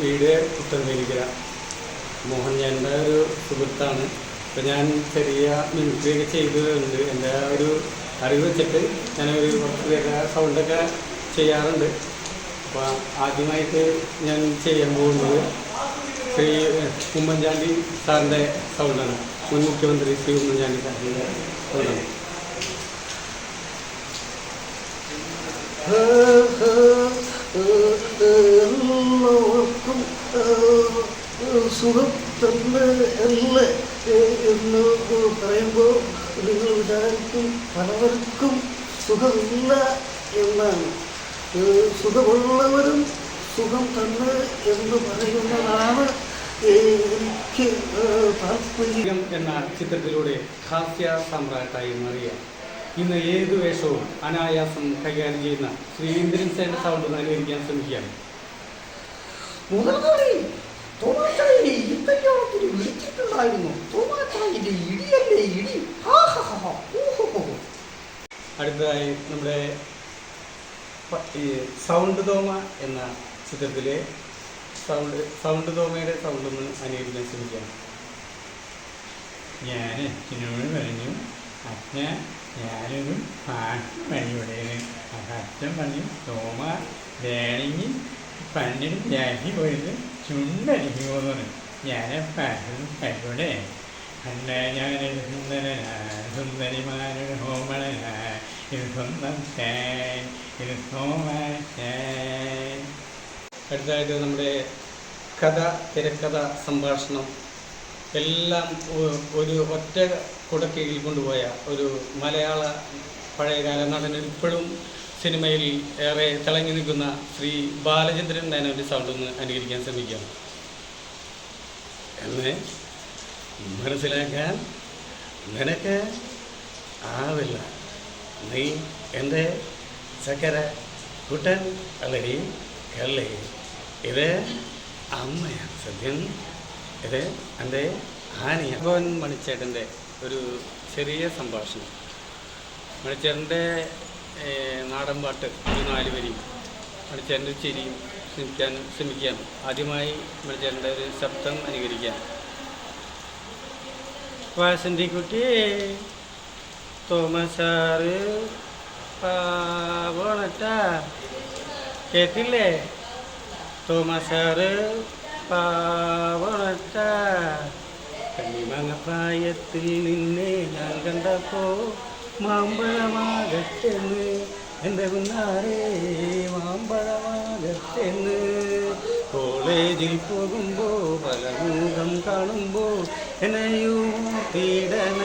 വീട് ഉത്തരമേരിക്കര മോഹൻ എന്റെ ഒരു സുഹൃത്താണ്. ഇപ്പം ഞാൻ ചെറിയ മിമിക്രിയൊക്കെ ചെയ്തിട്ടുണ്ട് എന്റെ ഒരു അറിവ് വെച്ചിട്ട് ഞാനൊരു കുറച്ച് സൗണ്ടൊക്കെ ചെയ്യാറുണ്ട്. അപ്പോൾ ആദ്യമായിട്ട് ഞാൻ ചെയ്യാൻ പോകുന്നത് ശ്രീ ഉമ്മൻചാണ്ടി സാറിന്റെ സൗണ്ടാണ്. മുൻ മുഖ്യമന്ത്രി ശ്രീ ഉമ്മൻചാണ്ടി സാറിന്റെ സൗണ്ടാണ്. എല്ലാവർക്കും സുഖം തന്നെ അല്ലേ? എന്ന് പറയുമ്പോൾ നിങ്ങൾ വിചാരിക്കും പലവർക്കും സുഖമില്ല എന്നാണ്. സുഖമുള്ളവരും സുഖം തന്നെ എന്ന് പറയുന്നതാണ് എനിക്ക് താല്പര്യം. എന്ന ചിത്രത്തിലൂടെ ഹാസ്യ സമ്രാട്ടായി മാറിയ ഇന്ന് ഏത് വേഷവും അനായാസം കൈകാര്യം ചെയ്യുന്ന ശ്രീ ഇന്ദ്രൻ സേന സൗണ്ട് അനുകരിക്കാൻ ശ്രമിക്കുകയാണ്. വിളിച്ചിട്ടുണ്ടായിരുന്നു. ഇടിയല്ലേ ഇടി. അടുത്തതായി നമ്മുടെ ഈ സൗണ്ട് തോമ എന്ന ചിത്രത്തിലെ സൗണ്ട് സൗണ്ട് തോമയുടെ സൗണ്ട് ഒന്ന് അനുകരിക്കാൻ ശ്രമിക്കാം ഞാൻ അച്ഛനോട് പറഞ്ഞു അച്ഛ ഞാനൊരു പാട്ട് പണിയുടേന് അച്ഛൻ പറഞ്ഞു തോമ വേണമെങ്കിൽ പണ്ടിന് ജാതി പോയിട്ട് ചുണ്ടടിക്കുമോന്ന് പറഞ്ഞു. ഞാൻ പാട്ട് പണിയുടെ അല്ല ഞാനൊരു സുന്ദരനാ സുന്ദരിമാരുടെ ഹോമളനാ ഇത് സ്വന്തം ഇത് തോമ തേൻ. അടുത്തതായിട്ട് നമ്മുടെ കഥ തിരക്കഥ സംഭാഷണം എല്ലാം ഒരു ഒറ്റ കുടക്കീഴിൽ കൊണ്ടുപോയ ഒരു മലയാള പഴയകാല നടൻ ഇപ്പോഴും സിനിമയിൽ ഏറെ തിളങ്ങി നിൽക്കുന്ന ശ്രീ ബാലചന്ദ്രൻ മേനോന്റെ സൗണ്ട് ഒന്ന് അനുകരിക്കാൻ ശ്രമിക്കാം. എന്നെ മനസ്സിലാക്കാൻ നിനക്ക് ആവില്ല. നീ എന്റെ ചക്കര കുട്ടൻ അല്ലടി കല്ലേ ഇത് അമ്മയാണ് സത്യം. ഇത് എന്റെ ആനിയ ഭവൻ മണിച്ചേട്ടന്റെ ഒരു ചെറിയ സംഭാഷണം. മണിച്ചേട്ടന്റെ നാടൻ പാട്ട് ഒരു നാല് വരി. മണിച്ചേട്ടന്റെ ചിരിയും ശ്രമിക്കാൻ ശ്രമിക്കുകയാണ് ആദ്യമായി മണിച്ചേട്ടന്റെ ഒരു ശബ്ദം അനുകരിക്കാം വാസന്തിക്കുട്ടി തോമസ് തോമസാറ് പാവണട്ടാ. കേട്ടില്ലേ? തോമസ് സാറ് പാവണട്ടാ കണ്ണിമങ്ങ പ്രായത്തിൽ നിന്നെ ഞാൻ കണ്ടപ്പോ മാമ്പഴമാകട്ടെന്ന്. എന്റെ കുന്നാറേ മാമ്പഴമാകട്ടെന്ന്. കോളേജിൽ പോകുമ്പോൾ പല മുഖം കാണുമ്പോ എന്നെയും പീഡന